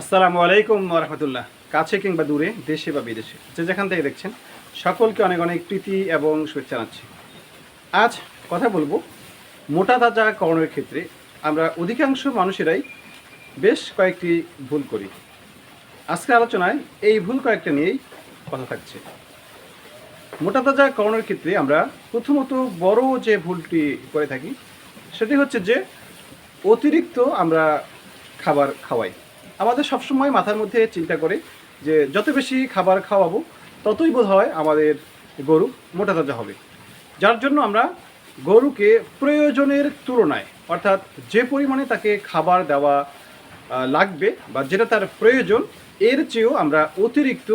আসসালামু আলাইকুম রহমতুল্লাহ। কাছে কিংবা দূরে, দেশে বা বিদেশে, যে যেখান থেকে দেখছেন, সকলকে অনেক অনেক প্রীতি এবং শুভেচ্ছা জানাচ্ছি। আজ কথা বলব মোটা তাজা করণের ক্ষেত্রে। আমরা অধিকাংশ মানুষেরাই বেশ কয়েকটি ভুল করি। আজকের আলোচনায় এই ভুল কয়েকটা নিয়েই কথা থাকছে। মোটা তাজা করণের ক্ষেত্রে আমরা প্রথমত বড় যে ভুলটি করে থাকি, সেটি হচ্ছে যে অতিরিক্ত আমরা খাবার খাওয়াই। আমাদের সবসময় মাথার মধ্যে চিন্তা করে যে যত বেশি খাবার খাওয়াবো, ততই বোধ হয় আমাদের গরু মোটা তাজা হবে। যার জন্য আমরা গরুকে প্রয়োজনের তুলনায়, অর্থাৎ যে পরিমাণে তাকে খাবার দেওয়া লাগবে বা যেটা তার প্রয়োজন, এর চেয়েও আমরা অতিরিক্ত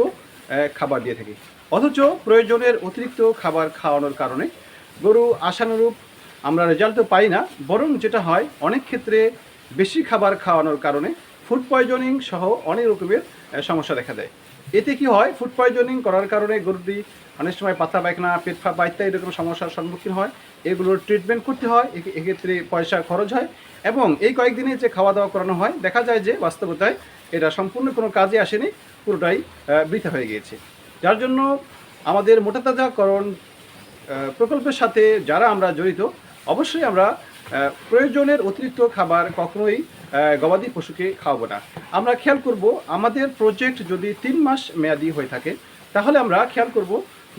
খাবার দিয়ে থাকি। অথচ প্রয়োজনের অতিরিক্ত খাবার খাওয়ানোর কারণে গরু আশানুরূপ আমরা রেজাল্ট তো পাই না, বরং যেটা হয়, অনেক ক্ষেত্রে বেশি খাবার খাওয়ানোর কারণে ফুড পয়জনিং সহ অনেক রকমের সমস্যা দেখা দেয়। এতে কি হয়? ফুড পয়জনিং করার কারণে গরুটি অনেক সময় পাতলা পায়খানা, পেট ফাঁপা ইত্যাদি এরকম সমস্যার সম্মুখীন হয়। এগুলোর ট্রিটমেন্ট করতে হয় এক্ষেত্রে পয়সা খরচ হয় এবং এই কয়েকদিনে যে খাওয়া দাওয়া করানো হয়, দেখা যায় যে বাস্তবতায় এটা সম্পূর্ণ কোনো কাজে আসেনি, পুরোটাই বৃথা হয়ে গিয়েছে। যার জন্য আমাদের মোটাতাজাকরণ প্রকল্পের সাথে যারা আমরা জড়িত, অবশ্যই আমরা প্রয়োজনের অতিরিক্ত খাবার কখনোই গবাদি পশুকে খাওয়াবো না। আমরা খেয়াল করব, আমাদের প্রজেক্ট যদি তিন মাস মেয়াদি হয়ে থাকে, তাহলে আমরা খেয়াল করব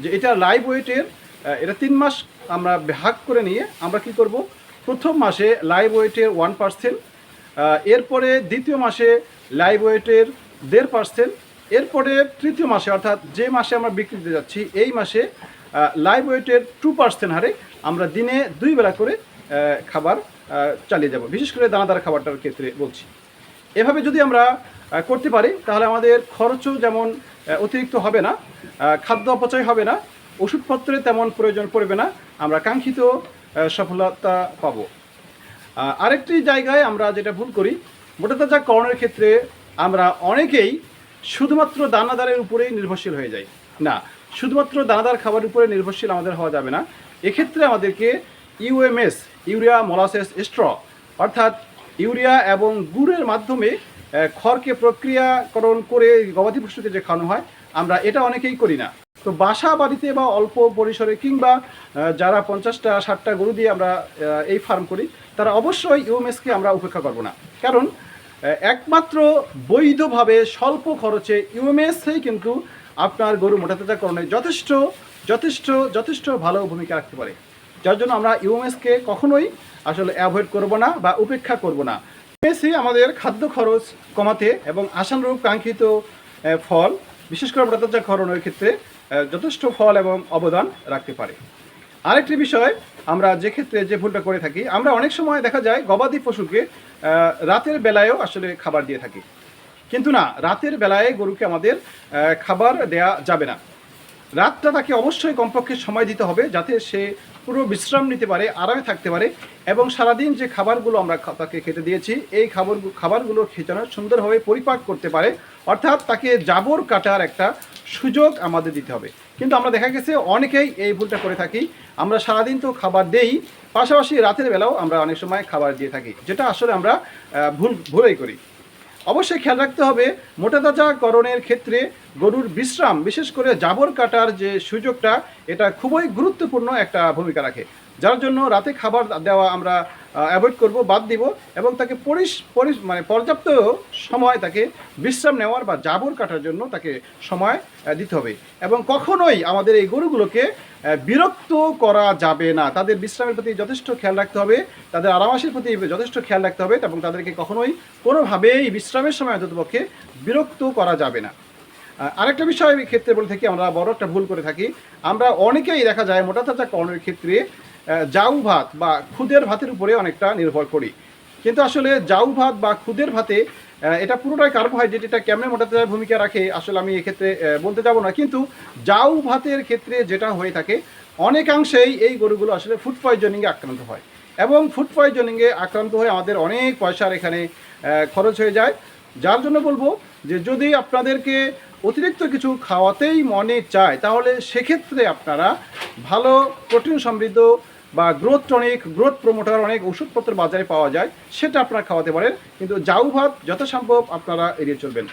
যে এটা লাইভ ওয়েটের এটা তিন মাস আমরা ভাগ করে নিয়ে আমরা কি করব? প্রথম মাসে লাইভ ওয়েটের ওয়ান পার্সেন্ট এরপরে দ্বিতীয় মাসে লাইভ ওয়েটের দেড় পার্সেন্ট এরপরে তৃতীয় মাসে, অর্থাৎ যে মাসে আমরা বিক্রি দিতে যাচ্ছি, এই মাসে লাইভ ওয়েটের টু পার্সেন্ট হারে আমরা দিনে দুই বেলা করে খাবার চালিয়ে যাব। বিশেষ করে দানাদার খাবারটার ক্ষেত্রে বলছি। এভাবে যদি আমরা করতে পারি, তাহলে আমাদের খরচও যেমন অতিরিক্ত হবে না খাদ্য অপচয় হবে না ওষুধপত্রের তেমন প্রয়োজন পড়বে না, আমরা কাঙ্ক্ষিত সফলতা পাব। আরেকটি জায়গায় আমরা যেটা ভুল করি মোটাতাজা করণের ক্ষেত্রে আমরা অনেকেই শুধুমাত্র দানাদারের উপরেই নির্ভরশীল হয়ে যাই। না, শুধুমাত্র দানাদার খাবারের উপরে নির্ভরশীল আমাদের হওয়া যাবে না। এক্ষেত্রে আমাদেরকে ইউএমএস, ইউরিয়া মলাসেস স্ট্র, অর্থাৎ ইউরিয়া এবং গুড়ের মাধ্যমে খড়কে প্রক্রিয়াকরণ করে গবাদি পশুকে যে খাওয়ানো হয়, আমরা এটা অনেকেই করি না। তো বাসা বাড়িতে বা অল্প পরিসরে কিংবা যারা পঞ্চাশটা, ষাটটা গরু দিয়ে আমরা এই ফার্ম করি, তারা অবশ্যই ইউএমএসকে আমরা উপেক্ষা করব না। কারণ একমাত্র বৈধভাবে স্বল্প খরচে ইউএমএসই কিন্তু আপনার গরু মোটাতাজাকরণে যথেষ্ট যথেষ্ট যথেষ্ট ভালো ভূমিকা রাখতে পারে। যার জন্য আমরা ইউএমএসকে কখনোই আসলে অ্যাভয়েড করব না বা উপেক্ষা করব না। ইউএমএসই আমাদের খাদ্য খরচ কমাতে এবং আশানুরূপ কাঙ্ক্ষিত ফল, বিশেষ করে মোটাতাজাকরণের ক্ষেত্রে যথেষ্ট ফল এবং অবদান রাখতে পারে। আরেকটি বিষয়, আমরা যে ক্ষেত্রে যে ভুলটা করে থাকি, আমরা অনেক সময় দেখা যায় গবাদি পশুকে রাতের বেলায়ও আসলে খাবার দিয়ে থাকি। কিন্তু না, রাতের বেলায় গরুকে আমাদের খাবার দেয়া যাবে না। রাতটা তাকে অবশ্যই কমপক্ষে সময় দিতে হবে যাতে সে পুরো বিশ্রাম নিতে পারে, আরামে থাকতে পারে এবং সারাদিন যে খাবারগুলো আমরা তাকে খেতে দিয়েছি, এই খাবার খাবারগুলো খেতে না সুন্দরভাবে পরিপাক করতে পারে। অর্থাৎ তাকে জাবর কাটার একটা সুযোগ আমাদের দিতে হবে। কিন্তু আমরা দেখা গেছে অনেকেই এই ভুলটা করে থাকি। আমরা সারাদিন তো খাবার দেই, পাশাপাশি রাতের বেলাও আমরা অনেক সময় খাবার দিয়ে থাকি, যেটা আসলে আমরা ভুল ভুলেই করি। অবশ্যই খেয়াল রাখতে হবে মোটাতাজাকরণের ক্ষেত্রে গরুর বিশ্রাম, বিশেষ করে জাবর কাটার যে সুযোগটা, এটা খুবই গুরুত্বপূর্ণ একটা ভূমিকা রাখে। যার জন্য রাতে খাবার দেওয়া আমরা অ্যাভয়েড করব, বাদ দিব এবং তাকে পরিস পরিস মানে পর্যাপ্ত সময় তাকে বিশ্রাম নেওয়ার বা জাবর কাটার জন্য তাকে সময় দিতে হবে। এবং কখনোই আমাদের এই গরুগুলোকে বিরক্ত করা যাবে না। তাদের বিশ্রামের প্রতি যথেষ্ট খেয়াল রাখতে হবে, তাদের আরামাসের প্রতি যথেষ্ট খেয়াল রাখতে হবে এবং তাদেরকে কখনোই কোনোভাবেই বিশ্রামের সময় অন্ততপক্ষে বিরক্ত করা যাবে না। আরেকটা বিষয় ক্ষেত্রে বলে থাকি, আমরা বড় একটা ভুল করে থাকি। আমরা অনেকেই দেখা যায় মোটা তাজা করণের ক্ষেত্রে জাউ ভাত বা খুদের ভাতের উপরে অনেকটা নির্ভর করি। কিন্তু আসলে জাউ ভাত বা খুদের ভাতে এটা পুরোটাই কার্বোহাইড্রেট এটা কেমনে মোটা তাজার ভূমিকা রাখে, আসলে আমি এক্ষেত্রে বলতে যাব না। কিন্তু জাউ ভাতের ক্ষেত্রে যেটা হয়ে থাকে, অনেকাংশেই এই গরুগুলো আসলে ফুড পয়জনিংয়ে আক্রান্ত হয়। এবং ফুড পয়জনিংয়ে আক্রান্ত হয়ে আমাদের অনেক পয়সার এখানে খরচ হয়ে যায়। যার জন্য বলব যে যদি আপনাদেরকে অতিরিক্ত কিছু খাওয়াতেই মনে চায়, তাহলে সেক্ষেত্রে আপনারা ভালো প্রোটিন সমৃদ্ধ বা গ্রোথ টনিক গ্রোথ প্রমোটার অনেক ওষুধপত্র বাজারে পাওয়া যায়, সেটা আপনারা খাওয়াতে পারেন। কিন্তু জাউ ভাত যথাসম্ভব আপনারা এড়িয়ে চলবেন।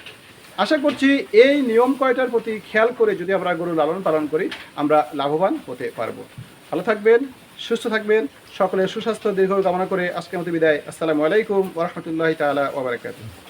আশা করছি এই নিয়ম কয়টার প্রতি খেয়াল করে যদি আমরা গরু লালন পালন করি, আমরা লাভবান হতে পারব। ভালো থাকবেন, সুস্থ থাকবেন, সকলের সুস্বাস্থ্য, দীর্ঘ কামনা করে আজকের মতো বিদায়। আসসালামু আলাইকুম ওরহমতুল্লাহ তালা ওবরাকাতুহ